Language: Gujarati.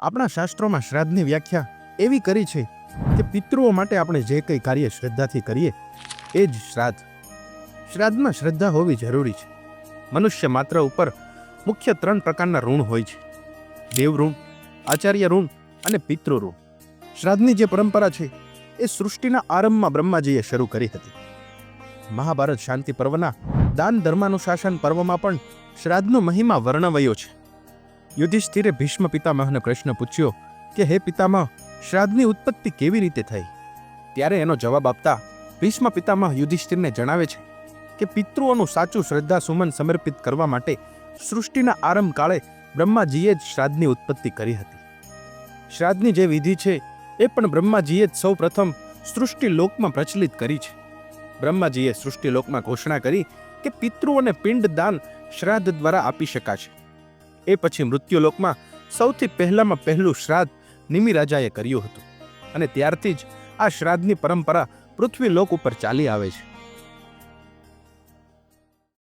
આપણા શાસ્ત્રોમાં શ્રાદ્ધની વ્યાખ્યા એવી કરી છે કે પિતૃઓ માટે આપણે જે કંઈ કાર્ય શ્રદ્ધાથી કરીએ, એ જ શ્રાદ્ધ. શ્રાદ્ધમાં શ્રદ્ધા હોવી જરૂરી છે. મનુષ્ય માત્ર ઉપર મુખ્ય ત્રણ પ્રકારના ઋણ હોય છે. દેવ ઋણ આચાર્ય ઋણ અને પિતૃ શ્રાદ્ધની જે પરંપરા છે, એ સૃષ્ટિના આરંભમાં બ્રહ્માજીએ શરૂ કરી હતી. મહાભારત શાંતિ પર્વના દાન ધર્માનુશાસન પર્વમાં પણ શ્રાદ્ધનો મહિમા વર્ણવયો છે. યુધિષ્ઠિરે ભીષ્મ પિતામહને પ્રશ્ન પૂછ્યો કે, હે પિતામહ, શ્રાદ્ધની ઉત્પત્તિ કેવી રીતે થઈ? ત્યારે એનો જવાબ આપતા ભીષ્મ પિતામહ યુધિષ્ઠિરને જણાવે છે કે, પિતૃઓનું સાચું શ્રદ્ધા સુમન સમર્પિત કરવા માટે સૃષ્ટિના આરંભ કાળે બ્રહ્માજીએ જ શ્રાદ્ધની ઉત્પત્તિ કરી હતી. શ્રાદ્ધની જે વિધિ છે, એ પણ બ્રહ્માજીએ જ સૌ પ્રથમ સૃષ્ટિલોકમાં પ્રચલિત કરી છે. બ્રહ્માજીએ સૃષ્ટિ લોકમાં ઘોષણા કરી કે, પિતૃઓને પિંડ દાન શ્રાદ્ધ દ્વારા આપી શકાશે. એ પછી મૃત્યુલોકમાં સૌથી પહેલામાં પહેલું શ્રાદ્ધ નિમિ રાજાએ કર્યું હતું. અને ત્યારથી જ આ શ્રાદ્ધની પરંપરા પૃથ્વીલોક ઉપર ચાલી આવે છે.